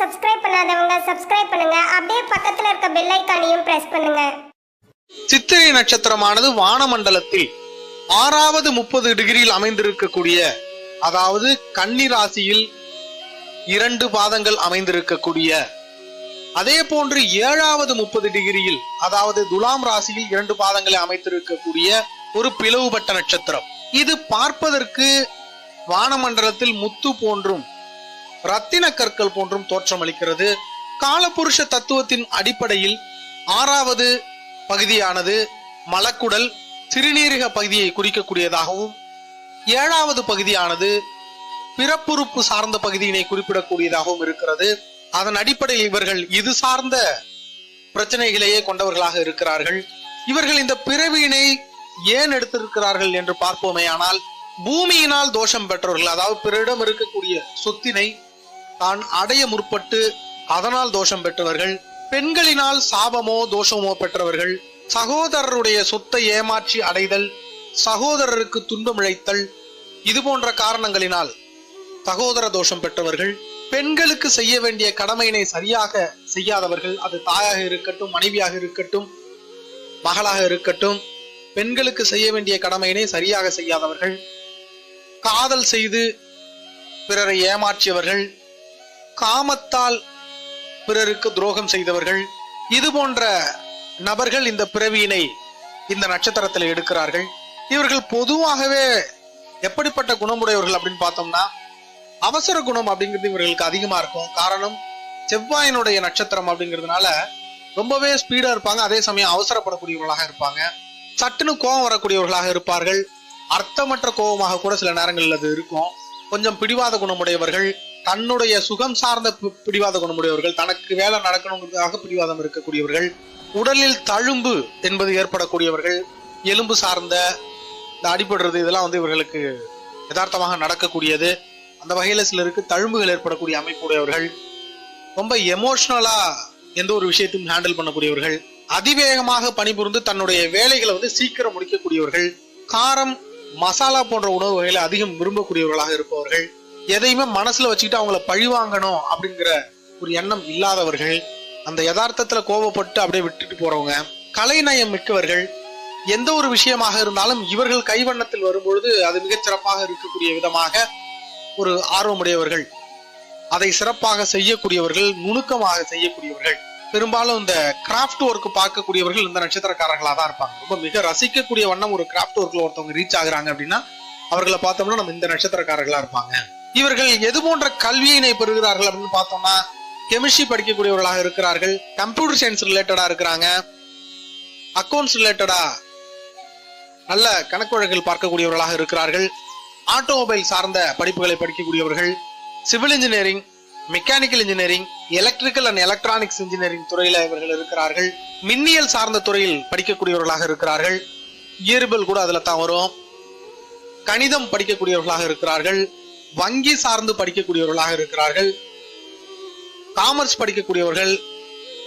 Subscribe பண்ணாதவங்க subscribe பண்ணுங்க. அப்படியே பக்கத்துல இருக்க பெல் ஐக்கானையும் பிரஸ் பண்ணுங்க. சித்திரை நட்சத்திரமானது வானமண்டலத்தில் ஆறாவது முப்பது டிகிரியில் அமைந்திருக்கக்கூடிய அதாவது கன்னி ராசியில் இரண்டு பாதங்கள் அமைந்திருக்கக்கூடிய அதே போன்று ஏழாவது முப்பது டிகிரியில் அதாவது துலாம் ராசியில் இரண்டு பாதங்களை அமைத்திருக்கக்கூடிய ஒரு பிளவுபட்ட நட்சத்திரம். இது பார்ப்பதற்கு வானமண்டலத்தில் முத்து போன்றும் ரத்தின கற்கள் போன்றும் தோற்றமளிக்கிறது. காலபுருஷ தத்துவத்தின் அடிப்படையில் ஆறாவது பகுதியானது மலக்குடல் சிறுநீரக பகுதியை குறிக்கக்கூடியதாகவும் ஏழாவது பகுதியானது பிறப்புறுப்பு சார்ந்த பகுதியினை குறிப்பிடக்கூடியதாகவும் இருக்கிறது. அதன் அடிப்படையில் இவர்கள் இது சார்ந்த பிரச்சனைகளையே கொண்டவர்களாக இருக்கிறார்கள். இவர்கள் இந்த பிறவியினை ஏன் எடுத்திருக்கிறார்கள் என்று பார்ப்போமே ஆனால் பூமியினால் தோஷம் பெற்றவர்கள் அதாவது பிறரிடம் இருக்கக்கூடிய சொத்தினை தான் அடைய முற்பட்டு அதனால் தோஷம் பெற்றவர்கள் பெண்களினால் சாபமோ தோஷமோ பெற்றவர்கள் சகோதரருடைய சொத்தை ஏமாற்றி அடைதல் சகோதரருக்கு துன்பம் இழைத்தல் இது போன்ற காரணங்களினால் சகோதர தோஷம் பெற்றவர்கள் பெண்களுக்கு செய்ய வேண்டிய கடமையினை சரியாக செய்யாதவர்கள் அது தாயாக இருக்கட்டும் மனைவியாக இருக்கட்டும் மகளாக இருக்கட்டும் பெண்களுக்கு செய்ய வேண்டிய கடமையினை சரியாக செய்யாதவர்கள் காதல் செய்து பிறரை ஏமாற்றியவர்கள் காமத்தால் பிறருக்கு துரோகம் செய்தவர்கள் இது போன்ற நபர்கள் இந்த பிறவியினை இந்த நட்சத்திரத்தில் எடுக்கிறார்கள். இவர்கள் பொதுவாகவே எப்படிப்பட்ட குணமுடையவர்கள் அப்படின்னு பார்த்தோம்னா அவசர குணம் அப்படிங்கிறது இவர்களுக்கு அதிகமாக இருக்கும். காரணம் செவ்வாயினுடைய நட்சத்திரம் அப்படிங்கிறதுனால ரொம்பவே ஸ்பீடாக இருப்பாங்க. அதே சமயம் அவசரப்படக்கூடியவர்களாக இருப்பாங்க. சட்டுன்னு கோபம் வரக்கூடியவர்களாக இருப்பார்கள். அர்த்தமற்ற கோபமாக கூட சில நேரங்களில் அது இருக்கும். கொஞ்சம் பிடிவாத குணமுடையவர்கள் தன்னுடைய சுகம் சார்ந்த பி- பிடிவாத குணமுடையவர்கள் தனக்கு வேலை நடக்கணுங்கிறதுக்காக பிடிவாதம் இருக்கக்கூடியவர்கள் உடலில் தழும்பு என்பது ஏற்படக்கூடியவர்கள் எலும்பு சார்ந்த இந்த அடிபடுறது இதெல்லாம் வந்து இவர்களுக்கு யதார்த்தமாக நடக்கக்கூடியது. அந்த வகையில் சிலருக்கு தழும்புகள் ஏற்படக்கூடிய அமைப்புடையவர்கள் ரொம்ப எமோஷ்னலாக எந்த ஒரு விஷயத்தையும் ஹேண்டில் பண்ணக்கூடியவர்கள் அதிவேகமாக பணிபுரிந்து தன்னுடைய வேலைகளை வந்து சீக்கிரம் முடிக்கக்கூடியவர்கள் காரம் மசாலா போன்ற உணவு வகைகளை அதிகம் விரும்பக்கூடியவர்களாக இருப்பவர்கள் எதையுமே மனசுல வச்சுக்கிட்டு அவங்கள பழிவாங்கணும் அப்படிங்கிற ஒரு எண்ணம் இல்லாதவர்கள் அந்த யதார்த்தத்துல கோபப்பட்டு அப்படியே விட்டுட்டு போறவங்க கலைநயம் மிக்கவர்கள் எந்த ஒரு விஷயமாக இருந்தாலும் இவர்கள் கைவண்ணத்தில் வரும்பொழுது அது மிகச் சிறப்பாக இருக்கக்கூடிய விதமாக ஒரு ஆர்வமுடையவர்கள் அதை சிறப்பாக செய்யக்கூடியவர்கள் நுணுக்கமாக செய்யக்கூடியவர்கள். பெரும்பாலும் இந்த கிராஃப்ட் ஒர்க் பார்க்கக்கூடியவர்கள் இந்த நட்சத்திரக்காரர்களாக தான் இருப்பாங்க. ரொம்ப மிக ரசிக்கக்கூடிய வண்ணம் ஒரு கிராஃப்ட் ஒர்க்ல ஒருத்தவங்க ரீச் ஆகுறாங்க அப்படின்னா அவர்களை பார்த்தோம்னா நம்ம இந்த நட்சத்திரக்காரர்களா இருப்பாங்க. இவர்கள் எது போன்ற கல்வியினை பெறுகிறார்கள் அப்படின்னு பார்த்தோம்னா கெமிஸ்ட்ரி படிக்கக்கூடியவர்களாக இருக்கிறார்கள். கம்ப்யூட்டர் சயின்ஸ் ரிலேட்டடா இருக்கிறாங்க. அக்கௌண்ட்ஸ் ரிலேட்டடா நல்ல கணக்கு பார்க்கக்கூடியவர்களாக இருக்கிறார்கள். ஆட்டோமொபைல் சார்ந்த படிப்புகளை படிக்கக்கூடியவர்கள். Civil engineering mechanical engineering electrical and electronics engineering துறையில இவர்கள் இருக்கிறார்கள். மின்னியல் சார்ந்த துறையில் படிக்கக்கூடியவர்களாக இருக்கிறார்கள். இயற்பியல் கூட அதில் தான் வரும். கணிதம் படிக்கக்கூடியவர்களாக இருக்கிறார்கள். வங்கி சார்ந்து படிக்கக்கூடியவர்களாக இருக்கிறார்கள். காமர்ஸ் படிக்கக்கூடியவர்கள்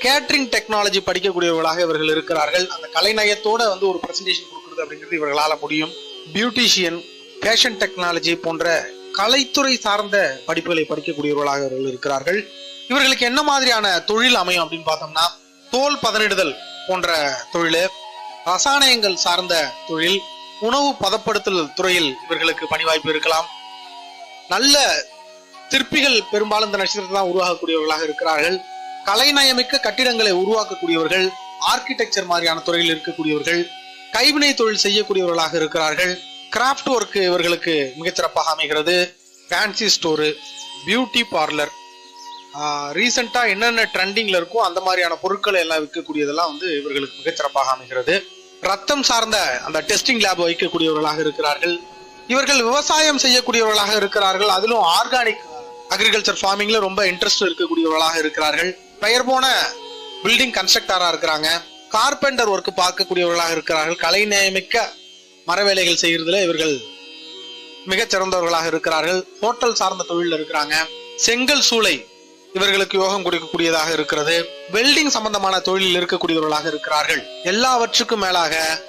கேட்ரிங் டெக்னாலஜி படிக்கக்கூடியவர்களாக இவர்கள் இருக்கிறார்கள். அந்த கலைநயத்தோட வந்து ஒரு பிரசன்டேஷன் கொடுக்குறது அப்படிங்கிறது இவர்களால் முடியும். பியூட்டிஷியன் ஃபேஷன் டெக்னாலஜி போன்ற கலைத்துறை சார்ந்த படிப்புகளை படிக்கக்கூடியவர்களாக இவர்கள் இருக்கிறார்கள். இவர்களுக்கு என்ன மாதிரியான தொழில் அமையும் அப்படின்னு பார்த்தோம்னா தோல் பதனிடுதல் போன்ற தொழில் ரசாயனங்கள் சார்ந்த தொழில் உணவு பதப்படுத்தல் துறையில் இவர்களுக்கு பணி வாய்ப்பு இருக்கலாம். நல்ல திருப்பிகள் பெரும்பாலும் இந்த நட்சத்திரத்தை தான் உருவாகக்கூடியவர்களாக இருக்கிறார்கள். கலைநயமிக்க கட்டிடங்களை உருவாக்கக்கூடியவர்கள் ஆர்கிடெக்சர் மாதிரியான துறையில் இருக்கக்கூடியவர்கள் கைவினை தொழில் செய்யக்கூடியவர்களாக இருக்கிறார்கள். கிராஃப்ட் ஒர்க் இவர்களுக்கு மிகச்சிறப்பாக அமைகிறது. ஃபேன்சி ஸ்டோரு பியூட்டி பார்லர் ரீசெண்டாக என்னென்ன ட்ரெண்டிங்கில் இருக்கோ அந்த மாதிரியான பொருட்களை எல்லாம் விற்கக்கூடியதெல்லாம் வந்து இவர்களுக்கு மிகச்சிறப்பாக அமைகிறது. ரத்தம் சார்ந்த அந்த டெஸ்டிங் லேப் வைக்கக்கூடியவர்களாக இருக்கிறார்கள். இவர்கள் விவசாயம் செய்யக்கூடியவர்களாக இருக்கிறார்கள். அதிலும் ஆர்கானிக் அக்ரிகல்ச்சர் ஃபார்மிங்ல ரொம்ப இன்ட்ரெஸ்ட் இருக்கக்கூடியவர்களாக இருக்கிறார்கள். பெயர் போன பில்டிங் கன்ஸ்ட்ரக்டரா இருக்கிறாங்க. கார்பெண்டர் ஒர்க் பார்க்கக்கூடியவர்களாக இருக்கிறார்கள். கலை நியமிக்க மரவேலைகள் செய்யறதுல இவர்கள் மிகச் சிறந்தவர்களாக இருக்கிறார்கள். ஹோட்டல் சார்ந்த தொழில் இருக்கிறாங்க. செங்கல் சூளை இவர்களுக்கு யோகம் கொடுக்கக்கூடியதாக இருக்கிறது. வெல்டிங் சம்பந்தமான தொழிலில் இருக்கக்கூடியவர்களாக இருக்கிறார்கள். எல்லாவற்றுக்கும் மேலாக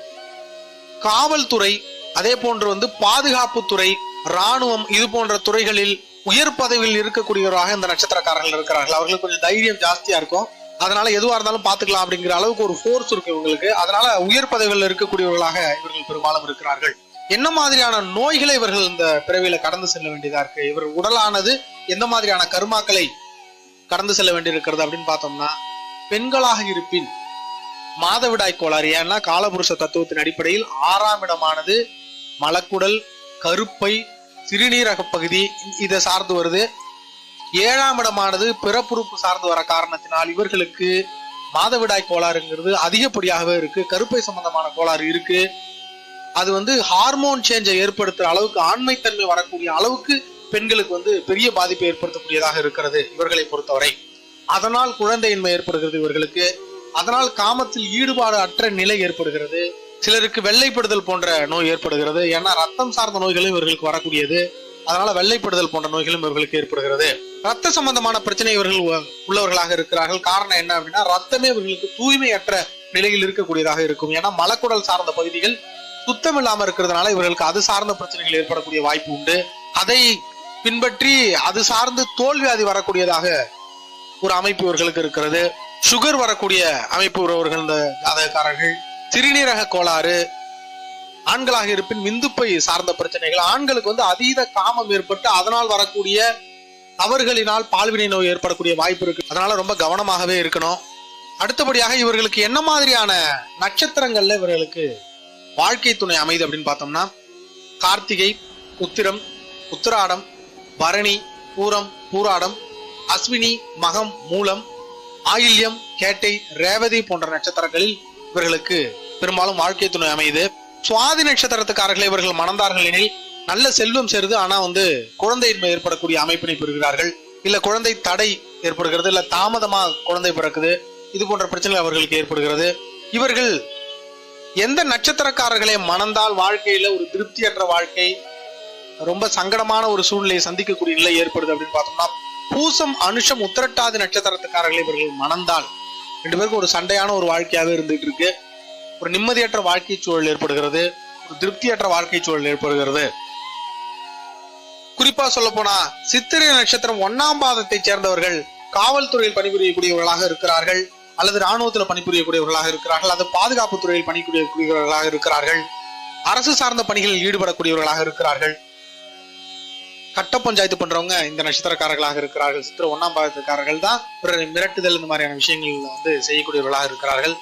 காவல்துறை அதே போன்று வந்து பாதுகாப்புத்துறை ராணுவம் இது போன்ற துறைகளில் உயர் பதவியில் இருக்கக்கூடியவராக இந்த நட்சத்திரக்காரர்கள் இருக்கிறார்கள். அவர்களுக்கு கொஞ்சம் தைரியம் ஜாஸ்தியா இருக்கும். அதனால எதுவா இருந்தாலும் பாத்துக்கலாம் அப்படிங்கிற அளவுக்கு ஒரு ஃபோர்ஸ் இருக்கு இவங்களுக்கு. அதனால உயர் பதவியில் இருக்கக்கூடியவர்களாக இவர்கள் பெரும்பாலும் இருக்கிறார்கள். என்ன மாதிரியான நோய்களை இவர்கள் இந்த பிறவியில கடந்து செல்ல வேண்டியதா இருக்கு? இவர் உடலானது எந்த மாதிரியான கருமாக்களை கடந்து செல்ல வேண்டியிருக்கிறது அப்படின்னு பார்த்தோம்னா பெண்களாக இருப்பின் மாதவிடாய் கோளாறு. ஏன்னா காலபுருஷ தத்துவத்தின் அடிப்படையில் ஆறாம் இடமானது மலக்குடல் கருப்பை சிறுநீரக பகுதி இதை சார்ந்து வருது. ஏழாம் இடமானது பிறப்புறுப்பு சார்ந்து வர காரணத்தினால் இவர்களுக்கு மாதவிடாய் கோளாறுங்கிறது அதிகப்படியாகவே இருக்கு. கருப்பை சம்பந்தமான கோளாறு இருக்கு. அது வந்து ஹார்மோன் சேஞ்சை ஏற்படுத்துற அளவுக்கு ஆண்மைத்தன்மை வரக்கூடிய அளவுக்கு பெண்களுக்கு வந்து பெரிய பாதிப்பை ஏற்படுத்தக்கூடியதாக இருக்கிறது இவர்களை பொறுத்தவரை. அதனால் குழந்தையின்மை ஏற்படுகிறது இவர்களுக்கு. அதனால் காமத்தில் ஈடுபாடு அற்ற நிலை ஏற்படுகிறது. சிலருக்கு வெள்ளைப்படுதல் போன்ற நோய் ஏற்படுகிறது. ஏன்னா ரத்தம் சார்ந்த நோய்களும் இவர்களுக்கு வரக்கூடியது. அதனால வெள்ளைப்படுதல் போன்ற நோய்களும் இவர்களுக்கு ஏற்படுகிறது. ரத்த சம்பந்தமான பிரச்சனை இவர்கள் உள்ளவர்களாக இருக்கிறார்கள். காரணம் என்ன அப்படின்னா ரத்தமே இவர்களுக்கு தூய்மையற்ற நிலையில் இருக்கக்கூடியதாக இருக்கும். ஏன்னா மலக்குடல் சார்ந்த பகுதிகள் சுத்தம் இல்லாம இருக்கிறதுனால இவர்களுக்கு அது சார்ந்த பிரச்சனைகள் ஏற்படக்கூடிய வாய்ப்பு உண்டு. அதை பின்பற்றி அது சார்ந்து தோல்வியாதி வரக்கூடியதாக ஒரு அமைப்பு இவர்களுக்கு இருக்கிறது. சுகர் வரக்கூடிய அமைப்பு உறவர்கள் இந்த ஜாதகக்காரர்கள் சிறுநீரக கோளாறு ஆண்களாக இருப்பின் விந்துப்பை சார்ந்த பிரச்சனைகள் ஆண்களுக்கு வந்து அதீத காமம் ஏற்பட்டு அதனால் வரக்கூடிய அவர்களினால் பால்வினை நோய் ஏற்படக்கூடிய வாய்ப்பு இருக்கு. அதனால ரொம்ப கவனமாகவே இருக்கணும். அடுத்தபடியாக இவர்களுக்கு என்ன மாதிரியான நட்சத்திரங்கள்ல இவர்களுக்கு வாழ்க்கை துணை அமைது அப்படின்னு பார்த்தோம்னா கார்த்திகை உத்திரம் உத்திராடம் பரணி பூரம் பூராடம் அஸ்வினி மகம் மூலம் ஆயில்யம் கேட்டை ரேவதி போன்ற நட்சத்திரங்களில் இவர்களுக்கு பெரும்பாலும் வாழ்க்கை துணை அமையுது. சுவாதி நட்சத்திரத்துக்காரர்களை இவர்கள் மணந்தார்கள் எனில் நல்ல செல்வம் சேருது ஆனா வந்து குழந்தையின்மை ஏற்படக்கூடிய அமைப்பினை பெறுகிறார்கள். இல்ல குழந்தை தடை ஏற்படுகிறது இல்ல தாமதமா குழந்தை பிறக்குது. இது போன்ற பிரச்சனைகள் அவர்களுக்கு ஏற்படுகிறது. இவர்கள் எந்த நட்சத்திரக்காரர்களை மணந்தால் வாழ்க்கையில ஒரு திருப்தியற்ற வாழ்க்கை ரொம்ப சங்கடமான ஒரு சூழ்நிலையை சந்திக்கக்கூடிய நிலை ஏற்படுது அப்படின்னு பார்த்தோம்னா பூசம் அனுஷம் உத்திரட்டாதி நட்சத்திரத்துக்காரர்களை இவர்கள் மணந்தால் ரெண்டு பேருக்கும் ஒரு சண்டையான ஒரு வாழ்க்கையாகவே இருந்துட்டு இருக்கு. ஒரு நிம்மதியற்ற வாழ்க்கை சூழல் ஏற்படுகிறது. ஒரு திருப்தியற்ற வாழ்க்கை சூழல் ஏற்படுகிறது. குறிப்பா சொல்ல போனா சித்திரை நட்சத்திரம் ஒன்னாம் பாதத்தை சேர்ந்தவர்கள் காவல்துறையில் பணிபுரியக்கூடியவர்களாக இருக்கிறார்கள் அல்லது ராணுவத்தில் பணிபுரியக்கூடியவர்களாக இருக்கிறார்கள் அல்லது பாதுகாப்பு துறையில் பணிபுரியக்கூடியவர்களாக இருக்கிறார்கள் அரசு சார்ந்த பணிகளில் ஈடுபடக்கூடியவர்களாக இருக்கிறார்கள். கட்ட பஞ்சாயத்து பண்றவங்க இந்த நட்சத்திரக்காரர்களாக இருக்கிறார்கள். சித்திர ஒன்னாம் பாகத்துக்காரர்கள் தான் பிறரை மிரட்டுதல் இந்த மாதிரியான விஷயங்கள் வந்து செய்யக்கூடியவர்களாக இருக்கிறார்கள்.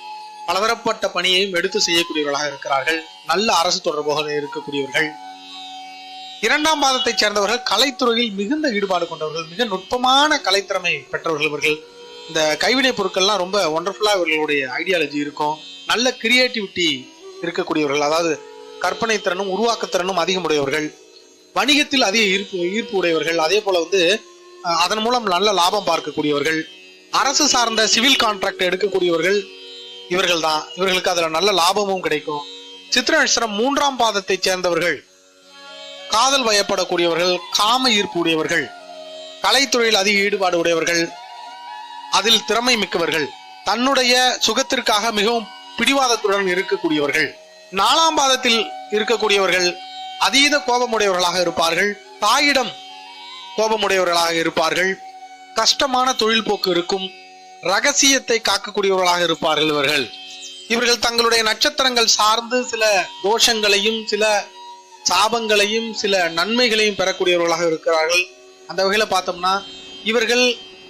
பலதரப்பட்ட பணியையும் எடுத்து செய்யக்கூடியவர்களாக இருக்கிறார்கள். நல்ல அரசு தொடர்பாக இருக்கக்கூடியவர்கள். இரண்டாம் பாதத்தைச் சேர்ந்தவர்கள் கலைத்துறையில் மிகுந்த ஈடுபாடு கொண்டவர்கள் மிக நுட்பமான கலைத்திறமை பெற்றவர்கள் இவர்கள். இந்த கைவினை பொருட்கள்லாம் ரொம்ப ஒண்டர்ஃபுல்லாக இவர்களுடைய ஐடியாலஜி இருக்கும். நல்ல கிரியேட்டிவிட்டி இருக்கக்கூடியவர்கள் அதாவது கற்பனை திறனும் உருவாக்கத்திறனும் அதிகமுடையவர்கள். வணிகத்தில் அதிக ஈர்ப்பு ஈர்ப்பு உடையவர்கள் அதே போல வந்து அதன் மூலம் நல்ல லாபம் பார்க்கக்கூடியவர்கள் அரசு சார்ந்த சிவில் கான்ட்ராக்ட் எடுக்கக்கூடியவர்கள் இவர்கள் தான் இவர்களுக்கு அதுல நல்ல லாபமும் கிடைக்கும். சித்திர நட்சத்திரம் மூன்றாம் பாதத்தை சேர்ந்தவர்கள் காதல் வயப்படக்கூடியவர்கள் காம ஈர்ப்பு உடையவர்கள் கலைத்துறையில் அதிக ஈடுபாடு உடையவர்கள் அதில் திறமை மிக்கவர்கள் தன்னுடைய சுகத்திற்காக மிகவும் பிடிவாதத்துடன் இருக்கக்கூடியவர்கள் நாலாம் பாதத்தில் இருக்கக்கூடியவர்கள் அதீத கோபமுடையவர்களாக இருப்பார்கள். தாயிடம் கோபமுடையவர்களாக இருப்பார்கள். கஷ்டமான தொழில் போக்கு இருக்கும். ரகசியத்தை காக்கக்கூடியவர்களாக இருப்பார்கள் இவர்கள். இவர்கள் தங்களுடைய நட்சத்திரங்கள் சார்ந்து சில தோஷங்களையும் சில சாபங்களையும் சில நன்மைகளையும் பெறக்கூடியவர்களாக இருக்கிறார்கள். அந்த வகையில் பார்த்தோம்னா இவர்கள்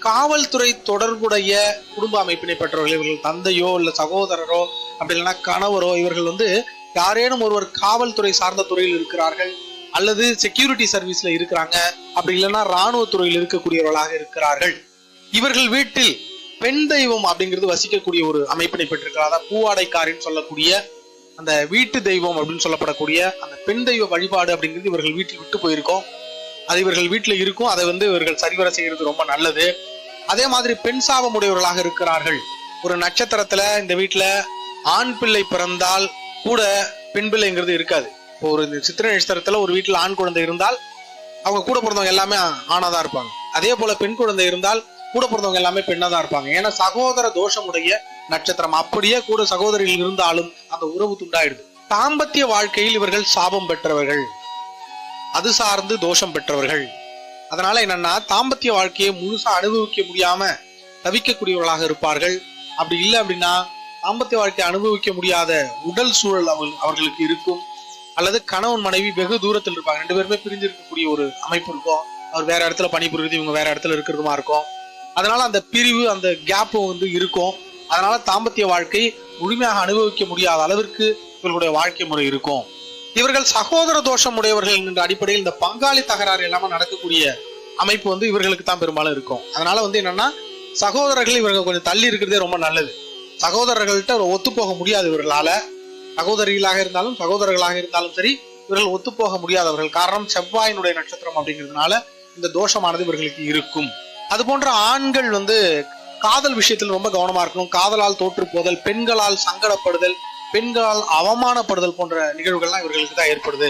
காவல்துறை தொடர்புடைய குடும்ப அமைப்பினை பெற்றவர்கள். இவர்கள் தந்தையோ இல்லை சகோதரரோ அப்படி இல்லைன்னா கணவரோ இவர்கள் வந்து யாரேனும் ஒருவர் காவல்துறை சார்ந்த துறையில் இருக்கிறார்கள் அல்லது செக்யூரிட்டி சர்வீஸ்ல இருக்கிறாங்க அப்படி இல்லைன்னா ராணுவ துறையில் இருக்கக்கூடியவர்களாக இருக்கிறார்கள். இவர்கள் வீட்டில் பெண் தெய்வம் அப்படிங்கிறது வசிக்கக்கூடிய ஒரு அமைப்பினை பெற்றிருக்கிறார். அதாவது பூவாடைக்காரின்னு சொல்லக்கூடிய அந்த வீட்டு தெய்வம் அப்படின்னு சொல்லப்படக்கூடிய அந்த பெண் தெய்வ வழிபாடு அப்படிங்கிறது இவர்கள் வீட்டில் விட்டு போயிருக்கோம். அது இவர்கள் வீட்டில் இருக்கும். அதை வந்து இவர்கள் சரிவர செய்யறது ரொம்ப நல்லது. அதே மாதிரி பெண் சாபம் உடையவர்களாக இருக்கிறார்கள். ஒரு நட்சத்திரத்துல இந்த வீட்டுல ஆண் பிள்ளை பிறந்தால் கூட பெண் பிள்ளைங்கிறது இருக்காது. இப்போ ஒரு சித்திரை நட்சத்திரத்துல ஒரு வீட்டில் ஆண் குழந்தை இருந்தால் அவங்க கூட பிறந்தவங்க எல்லாமே ஆணாதான் இருப்பாங்க. அதே போல பெண் குழந்தை இருந்தால் கூட பிறந்தவங்க எல்லாமே பெண்ணா தான் இருப்பாங்க. ஏன்னா சகோதர தோஷமுடைய நட்சத்திரம். அப்படியே கூட சகோதரிகள் இருந்தாலும் அந்த உறவு துண்டாயிடுது. தாம்பத்திய வாழ்க்கையில் இவர்கள் சாபம் பெற்றவர்கள். அது சார்ந்து தோஷம் பெற்றவர்கள். அதனால என்னன்னா தாம்பத்திய வாழ்க்கையை முழுசா அனுபவிக்க முடியாம தவிக்கக்கூடியவர்களாக இருப்பார்கள். அப்படி இல்லை அப்படின்னா தாம்பத்திய வாழ்க்கையை அனுபவிக்க முடியாத உடல் சூழல் அவர்கள் அவர்களுக்கு இருக்கும். அல்லது கணவன் மனைவி வெகு தூரத்தில் இருப்பாங்க. ரெண்டு பேருமே பிரிஞ்சு இருக்கக்கூடிய ஒரு அமைப்பு இருக்கும். அவர் வேற இடத்துல பணிபுரியுது இவங்க வேற இடத்துல இருக்கிறதுமா இருக்கும். அதனால அந்த பிரிவு அந்த கேப்பும் வந்து இருக்கும். அதனால தாம்பத்திய வாழ்க்கை முழுமையாக அனுபவிக்க முடியாத அளவிற்கு இவர்களுடைய வாழ்க்கை முறை இருக்கும். இவர்கள் சகோதர தோஷம் உடையவர்கள் என்ற அடிப்படையில் இந்த பங்காளி தகராறு இல்லாமல் நடக்கக்கூடிய அமைப்பு வந்து இவர்களுக்கு தான் பெரும்பாலும் இருக்கும். அதனால வந்து என்னன்னா சகோதரர்கள் இவர்கள் கொஞ்சம் தள்ளி இருக்கிறதே ரொம்ப நல்லது. சகோதரர்கள்ட்ட ஒத்துப்போக முடியாது இவர்களால. சகோதரிகளாக இருந்தாலும் சகோதரர்களாக இருந்தாலும் சரி இவர்கள் ஒத்துப்போக முடியாதவர்கள். காரணம் செவ்வாயினுடைய நட்சத்திரம் அப்படிங்கிறதுனால இந்த தோஷமானது இவர்களுக்கு இருக்கும். அது போன்ற ஆண்கள் வந்து காதல் விஷயத்தில் ரொம்ப கவனமா இருக்கணும். காதலால் தோற்று போதல் பெண்களால் சங்கடப்படுதல் பெண்களால் அவமானப்படுதல் போன்ற நிகழ்வுகள்லாம் இவர்களுக்கு தான் ஏற்படுது.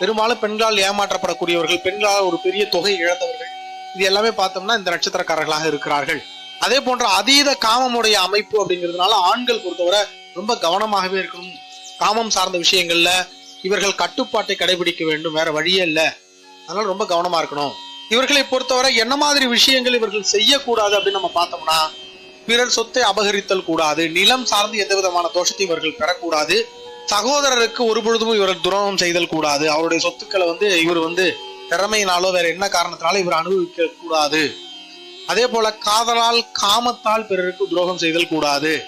பெரும்பாலும் பெண்களால் ஏமாற்றப்படக்கூடியவர்கள் பெண்களால் ஒரு பெரிய தொகை இழந்தவர்கள் இது எல்லாமே பார்த்தோம்னா இந்த நட்சத்திரக்காரர்களாக இருக்கிறார்கள். அதே போன்ற அதீத காமமுடைய அமைப்பு அப்படிங்கிறதுனால ஆண்கள் பொறுத்தவரை ரொம்ப கவனமாகவே இருக்கணும். காமம் சார்ந்த விஷயங்கள்ல இவர்கள் கட்டுப்பாட்டை கடைபிடிக்க வேண்டும் வேற வழியே இல்லை. அதனால ரொம்ப கவனமா இருக்கணும். இவர்களை பொறுத்தவரை என்ன மாதிரி விஷயங்கள் இவர்கள் செய்யக்கூடாது அப்படின்னு நம்ம பார்த்தோம்னா பிறர் சொத்தை அபகரித்தல் கூடாது நிலம் சார்ந்து எந்த விதமான தோஷத்தை இவர்கள் பெறக்கூடாது சகோதரருக்கு ஒரு பொழுதும் இவர்கள் துரோகம் செய்தல் கூடாது அவருடைய சொத்துக்களை வந்து இவர் வந்து திறமையினாலோ வேற என்ன காரணத்தினாலும் இவர் அனுபவிக்க கூடாது அதே போல காதலால் காமத்தால் பிறருக்கு துரோகம் செய்தல் கூடாது.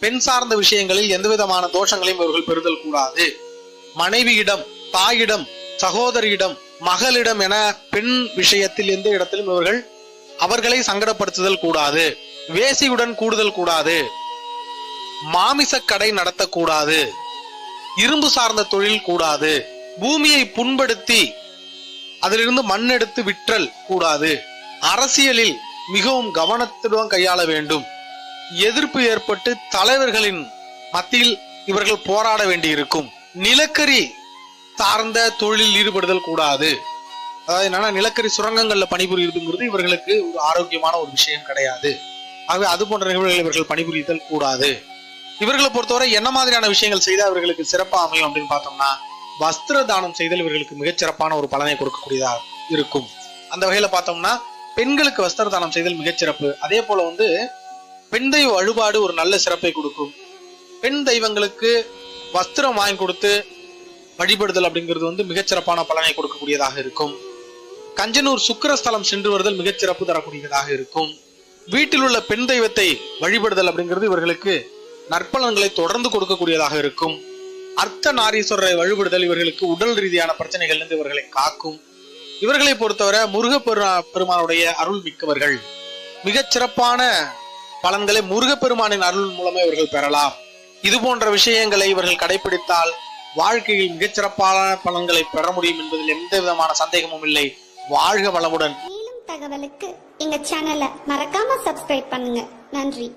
பெண் சார்ந்த விஷயங்களில் எந்த விதமான தோஷங்களையும் இவர்கள் பெறுதல் கூடாது. மனைவியிடம் தாயிடம் சகோதரியிடம் மகளிடம் என பெண் விஷயத்தில் எந்த இடத்திலும் இவர்கள் அவர்களை சங்கடப்படுத்துதல் கூடாது. வேசியுடன் கூடுதல் கூடாது. மாமிச கடை நடத்தக்கூடாது. இரும்பு சார்ந்த தொழில் கூடாது. பூமியை புண்படுத்தி அதிலிருந்து மண் எடுத்து விற்றல் கூடாது. அரசியலில் மிகவும் கவனத்துடன் கையாள வேண்டும். எதிர்ப்பு ஏற்பட்டு தலைவர்களின் மத்தியில் இவர்கள் போராட வேண்டியிருக்கும். நிலக்கரி சார்ந்த தொழிலில் ஈடுபடுதல் கூடாது. அதாவது என்னன்னா நிலக்கரி சுரங்கங்கள்ல பணிபுரியுதுங்கிறது இவர்களுக்கு ஒரு ஆரோக்கியமான ஒரு விஷயம் கிடையாது. ஆகவே அது போன்ற நிகழ்வுகள் இவர்கள் பணிபுரிதல் கூடாது. இவர்களை பொறுத்தவரை என்ன மாதிரியான விஷயங்கள் செய்தால் இவர்களுக்கு சிறப்பாக அமையும் அப்படின்னு பார்த்தோம்னா வஸ்திர தானம் செய்தல் இவர்களுக்கு மிகச்சிறப்பான ஒரு பலனை கொடுக்கக்கூடியதாக இருக்கும். அந்த வகையில பார்த்தோம்னா பெண்களுக்கு வஸ்திர தானம் செய்தல் மிகச்சிறப்பு அதே போல வந்து பெண் தெய்வ வழிபாடு ஒரு நல்ல சிறப்பை கொடுக்கும். பெண் தெய்வங்களுக்கு வஸ்திரம் வாங்கி கொடுத்து வழிபடுதல் அப்படிங்கிறது வந்து மிகச்சிறப்பான பலனை கொடுக்கக்கூடியதாக இருக்கும். கஞ்சனூர் சுக்கரஸ்தலம் சென்று வருதல் மிகச்சிறப்பு தரக்கூடியதாக இருக்கும். வீட்டில் உள்ள பெண் தெய்வத்தை வழிபடுதல் அப்படிங்கிறது இவர்களுக்கு நற்பலன்களை தொடர்ந்து கொடுக்கக்கூடியதாக இருக்கும். அர்த்த நாரீஸ்வரரை வழிபடுதல் இவர்களுக்கு உடல் ரீதியான பிரச்சனைகள் இருந்து இவர்களை காக்கும். இவர்களை பொறுத்தவரை முருகப்பெருமா பெருமானுடைய அருள் மிக்கவர்கள். மிகச் சிறப்பான பலன்களை முருகப்பெருமானின் அருள் மூலமே இவர்கள் பெறலாம். இது போன்ற விஷயங்களை இவர்கள் கடைபிடித்தால் வாழ்க்கையில் மிகச்சிறப்பான பலன்களை பெற முடியும் என்பதில் எந்த விதமான சந்தேகமும் இல்லை. வாழ்க வளமுடன். மேலும் தகவலுக்கு எங்க சேனலை மறக்காம சப்ஸ்கிரைப் பண்ணுங்க. நன்றி.